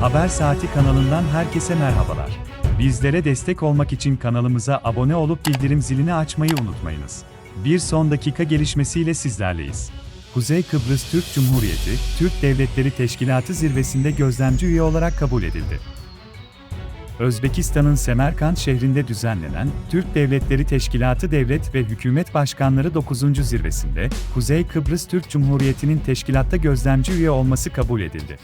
Haber Saati kanalından herkese merhabalar. Bizlere destek olmak için kanalımıza abone olup bildirim zilini açmayı unutmayınız. Bir son dakika gelişmesiyle sizlerleyiz. Kuzey Kıbrıs Türk Cumhuriyeti, Türk Devletleri Teşkilatı zirvesinde gözlemci üye olarak kabul edildi. Özbekistan'ın Semerkant şehrinde düzenlenen Türk Devletleri Teşkilatı Devlet ve Hükümet Başkanları 9. zirvesinde Kuzey Kıbrıs Türk Cumhuriyeti'nin teşkilatta gözlemci üye olması kabul edildi.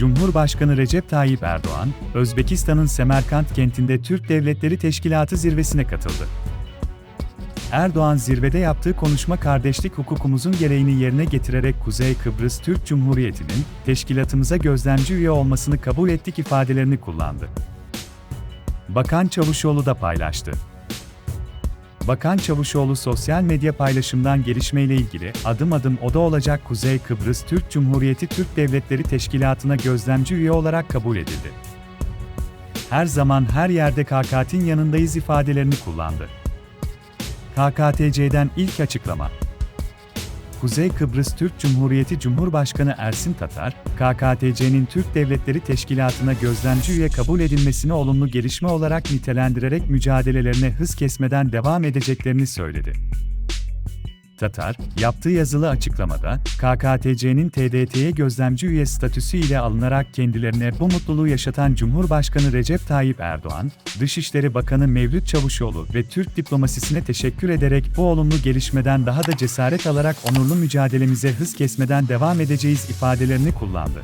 Cumhurbaşkanı Recep Tayyip Erdoğan, Özbekistan'ın Semerkant kentinde Türk Devletleri Teşkilatı zirvesine katıldı. Erdoğan zirvede yaptığı konuşma kardeşlik hukukumuzun gereğini yerine getirerek Kuzey Kıbrıs Türk Cumhuriyeti'nin teşkilatımıza gözlemci üye olmasını kabul ettik ifadelerini kullandı. Bakan Çavuşoğlu da paylaştı. Bakan Çavuşoğlu sosyal medya paylaşımdan gelişmeyle ilgili adım adım oda olacak Kuzey Kıbrıs Türk Cumhuriyeti Türk Devletleri Teşkilatı'na gözlemci üye olarak kabul edildi. Her zaman her yerde KKT'nin yanındayız ifadelerini kullandı. KKTC'den ilk açıklama. Kuzey Kıbrıs Türk Cumhuriyeti Cumhurbaşkanı Ersin Tatar, KKTC'nin Türk Devletleri Teşkilatı'na gözlemci üye kabul edilmesini olumlu gelişme olarak nitelendirerek mücadelelerine hız kesmeden devam edeceklerini söyledi. Tatar, yaptığı yazılı açıklamada, KKTC'nin TDT'ye gözlemci üye statüsü ile alınarak kendilerine bu mutluluğu yaşatan Cumhurbaşkanı Recep Tayyip Erdoğan, Dışişleri Bakanı Mevlüt Çavuşoğlu ve Türk diplomasisine teşekkür ederek bu olumlu gelişmeden daha da cesaret alarak onurlu mücadelemize hız kesmeden devam edeceğiz ifadelerini kullandı.